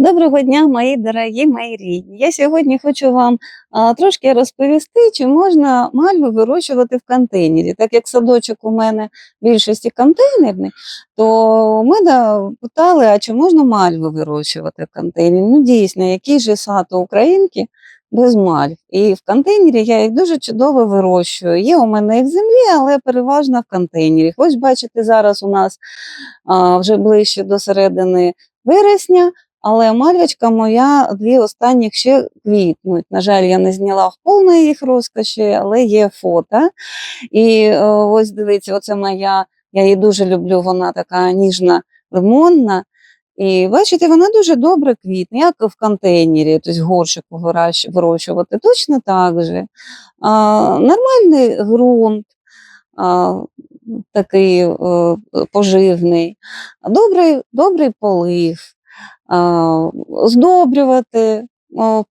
Доброго дня, мої дорогі мої рідні. Я сьогодні хочу вам а, трошки розповісти, чи можна мальви вирощувати в контейнері. Так як садочок у мене в більшості контейнерний, то мене питали, а чи можна мальви вирощувати в контейнері? Ну, дійсно, який же сад у українки без мальв. І в контейнері я їх дуже чудово вирощую. Є у мене і в землі, але переважно в контейнері. Ось бачите, зараз у нас а, вже ближче до середини вересня. Але мальвочка моя дві останніх ще квітнуть. На жаль, я не зняла в повної їх розкоші, але є фото. І е, ось дивіться, оце моя, я її дуже люблю, вона така ніжна, лимонна. І бачите, вона дуже добре квітне, як в контейнері, тобто горщику вирощувати, точно так же. А, нормальний ґрунт, а, такий е, поживний, добрий, добрий полив здобрювати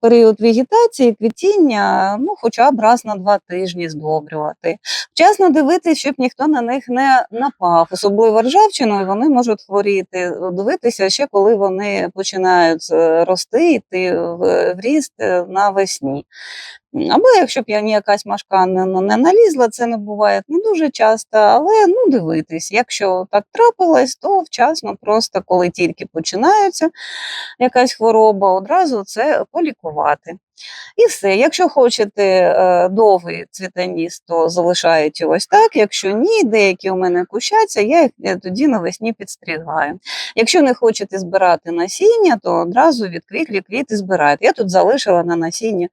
період вегетації, квітіння, ну, хоча б раз на два тижні здобрювати. Вчасно дивитися, щоб ніхто на них не напав, особливо ржавчиною, вони можуть хворіти. Дивитися ще, коли вони починають е, рости, йти в в ріст е, навесні. Або якщо б я ніякась машка не, ну, не налізла, це не буває не дуже часто, але ну дивитись, якщо так трапилось, то вчасно, просто коли тільки починається якась хвороба, одразу це полікувати. І все. Якщо хочете е, довгий цвітаніс, то залишаєте ось так. Якщо ні, деякі у мене кущаться, я їх е, тоді навесні підстригаю. Якщо не хочете збирати насіння, то одразу від квітлі квіти збирайте. Я тут залишила на насіння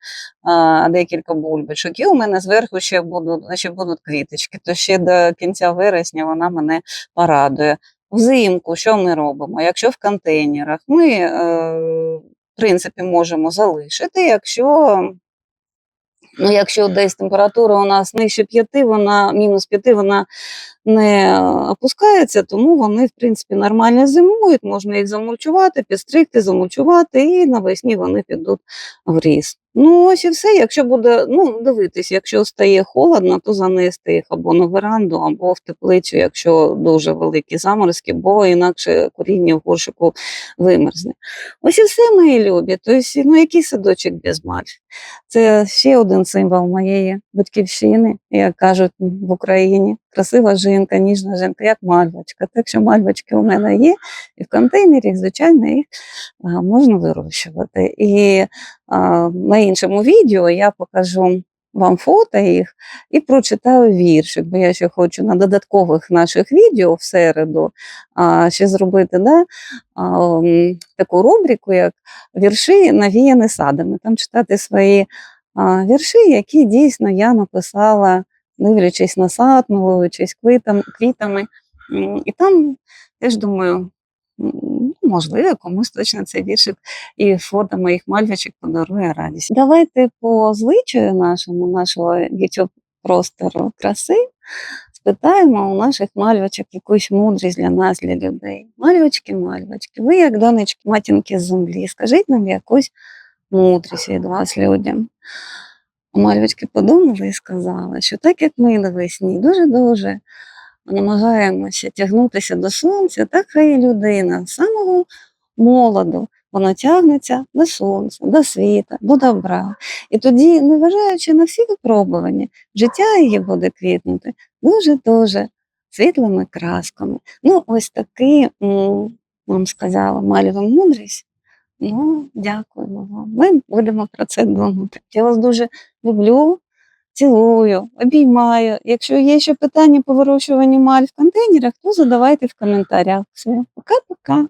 декілька бульбочок, і у мене зверху ще будуть, ще будуть квіточки, то ще до кінця вересня вона мене порадує. Взимку, що ми робимо? Якщо в контейнерах, ми, е, принципі, можемо залишити, якщо, ну, якщо десь температура у нас нижче 5, вона мінус 5, вона не опускається, тому вони, в принципі, нормально зимують, можна їх замульчувати, підстригти, замульчувати, і навесні вони підуть в ріст. Ну, ось і все. Якщо буде, ну, дивитись, якщо стає холодно, то занести їх або на веранду, або в теплицю, якщо дуже великі заморозки, бо інакше коріння в горшику вимерзне. Ось і все, мої любі. Тобто, ну, який садочок без мальв? Це ще один символ моєї батьківщини, як кажуть в Україні. Красива жінка, ніжна жінка, як мальвочка. Так що мальвочки у мене є, і в контейнері, звичайно, їх можна вирощувати. І на іншому відео я покажу вам фото їх і прочитаю віршик, бо я ще хочу на додаткових наших відео в середу ще зробити да, таку рубрику, як вірші навіяні садами. Там читати свої вірші, які дійсно я написала, дивлячись на сад, милуючись квітам, квітами. І там теж думаю, ну, можливо, комусь точно цей віршик і фото моїх мальвочок подарує радість. Давайте по звичаю нашому, нашого youtube простору краси, спитаємо у наших мальвочок якусь мудрість для нас, для людей. Мальвочки, мальвочки, ви як донечки, матінки з землі, скажіть нам якусь мудрість від вас людям. А Мальвочки подумали і сказали, що так як ми навесні дуже-дуже намагаємося тягнутися до сонця, так і людина з самого молоду вона тягнеться до сонця, до світа, до добра. І тоді, незважаючи на всі випробування, життя її буде квітнути дуже-дуже світлими красками. Ну, ось таки вам сказала Мальва мудрість. Ну, дякуємо вам. Ми будемо про це думати. Я вас дуже люблю, цілую, обіймаю. Якщо є ще питання по вирощуванню маль в контейнерах, то задавайте в коментарях. Все, пока-пока.